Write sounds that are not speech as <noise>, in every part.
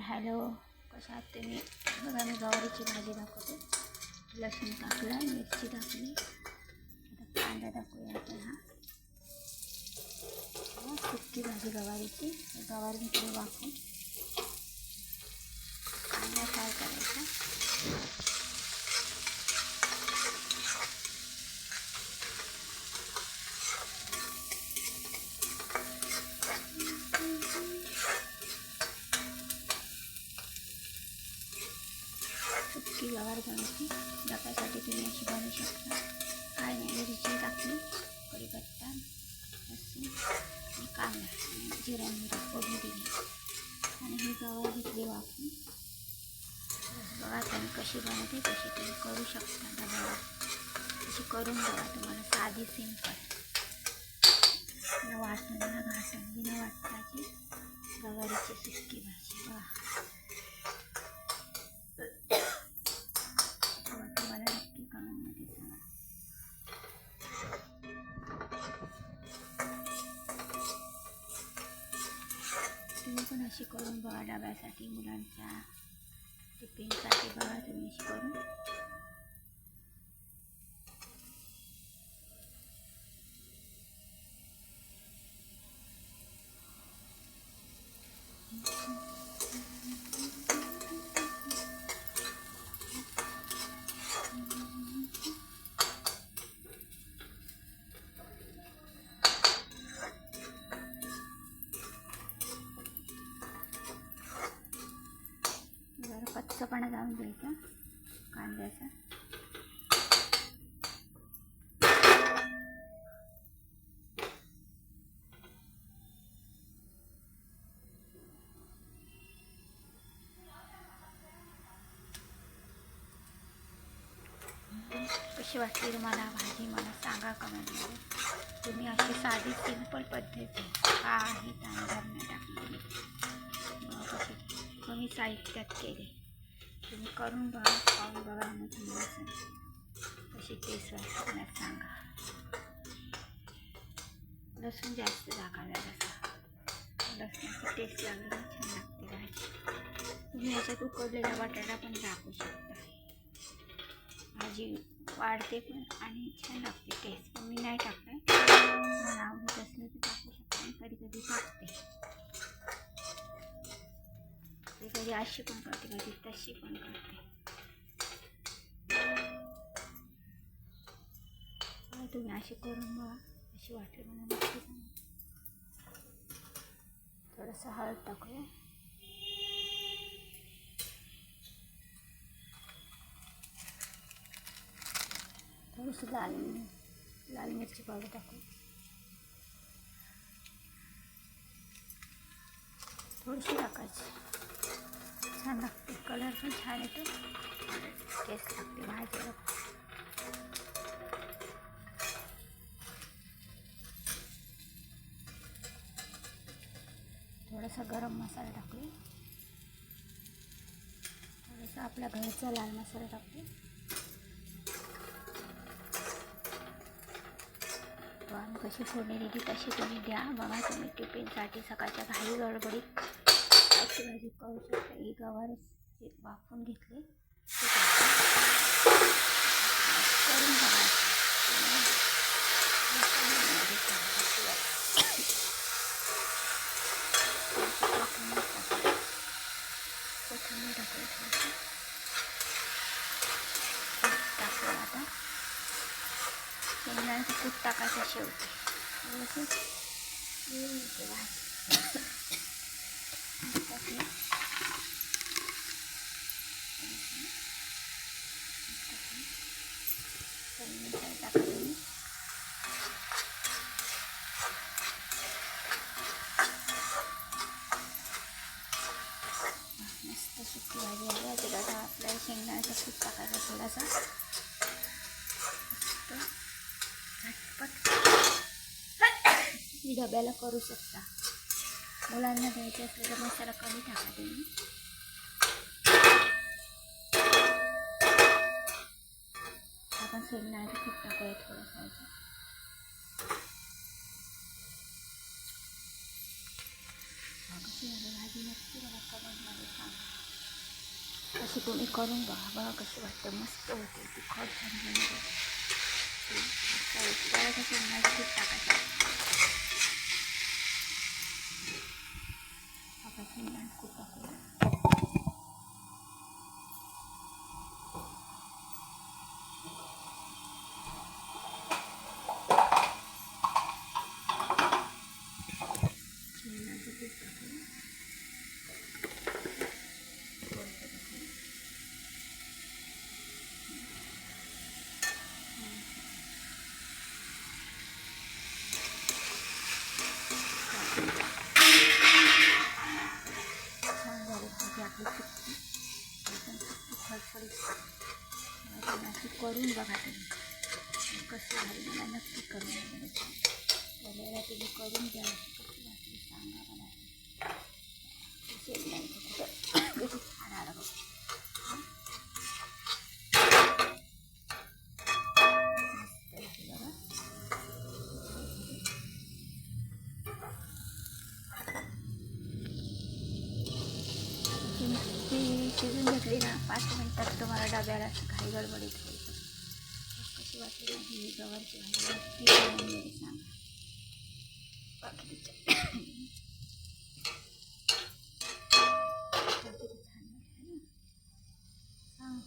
Hello कशा आहात तुम्ही? बघा मी गवारीची भाजी दाखवते. लसूण टाकलं मिरची टाकली. आता कांदा दाखवूया आपण हा. सुकी भाजी गवारीची. गवारी घेतली वाकून कांदा काय करायचा. सुकी गवार बनवते डब्यासाठी तुम्ही अशी बनवू शकता काय नाही मिरची टाकली कढीपत्ता लसूण आणि कांदा आणि जिरा मिरा फोडणी दिली आणि ही गवार घेतली वाफून बघा तुम्ही कशी बनवते तशी तुम्ही करू शकता डब्याला तशी करून बघा तुम्हाला साधी सिंपल न वाटण न घासून बिना वाटताची गवारीची सुकी भाजी बघा तुम्ही पण अशी करून बघा डब्यासाठी मुलांच्या टिफिनसाठी बघा तुम्ही अशी करून जरा कच्चपणा जाऊन द्यायचा कांद्याचा. कशी वाटली तुम्हाला भाजी? मला सांगा कमेंटमध्ये तुम्ही अशी साधी सिंपल पद्धती का आहे नाही टाकलेली. मग कमी साहित्यात केले. तुम्ही करून बघा खाऊन बघा मग तुम्हाला सांग. कशी टेस्ट वाटते मला सांगा. लसूण जास्त टाकायला जसा लसणाची टेस्ट लागली छान लागते भाजी तुम्ही याच्यात उकडलेला बटाटा पण टाकू शकता. भाजी वाढते पण आणि छान लागते टेस्ट पण मी नाही टाकलं मला आवडत असलं तर टाकू शकते. आणि कधी कधी टाकते. कधी कधी अशी पण करते कधी तशी पण करते. तुम्ही अशी करून बघा अशी वाटली मला नक्की थोडंसं हळद टाकूया. थोडीशी लाल लाल मिरची पावडर टाकू थोडीशी टाकायची. छान लागते. कलर पण छान येतो. टेस्ट लागते भाजीला थोडासा गरम मसाला टाकूया थोडासा आपल्या घरचा लाल मसाला टाकू पण कशी फोडणी दिली तशी तुम्ही द्या. बघा तुम्ही टिफिनसाठी सकाळच्या घाई गडबडीत अशी भाजी करू शकता. ही गवार वाफून घेतले. करून आता शेंगदाण्याचं कूट टाकायचं शेवटी व्यवस्थित येऊन येते भाजी टाकूया. चटणी टाकली मी. मस्त सुकी भाजी आली आहे त्यात आता आपल्याला शेंगदाण्याचं कूट टाकायचं थोडासा. मस्त. <coughs> झटपट तुम्ही डब्याला करू शकता. मुलांना द्यायचे असले तर मसाला कमी टाका तुम्ही आपण शेंगदाण्याचं खूप टाकूया थोडंसं याच्यात. कशी झाली भाजी नक्की मला कमेंटमध्ये सांगा अशी तुम्ही करून बघा बघा कसं वाटतं मस्त होते तिखट छान होते. तर जरासं टाकायचं आपण शेंगदाण्याचं कूट टाकूया शेंगदाण्याचं कूट टाकूया थोडंसं टाकूया. छान झाली नक्की करून बघा तुम्ही. कसं झालं मला नक्की करून बघा तुम्ही करून द्या. शिजून घेतली ना पाच मिनटात तुम्हाला डब्याला काही गडबडीत होईल कशी वाटली ही गवारची भाजी? सांगा. सांग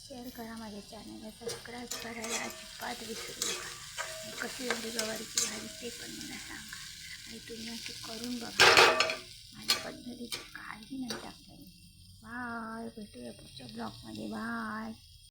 शेअर करा माझ्या चॅनलला. सबस्क्राईब करायला अजिबात विसरू नका. कशी झाली गवारीची भाजी ते पण मला सांगा. आणि तुम्ही अशी करून बघा. माझ्या पद्धतीचं काही नाही टाकता बाय भेटूया पुढच्या ब्लॉगमध्ये बाय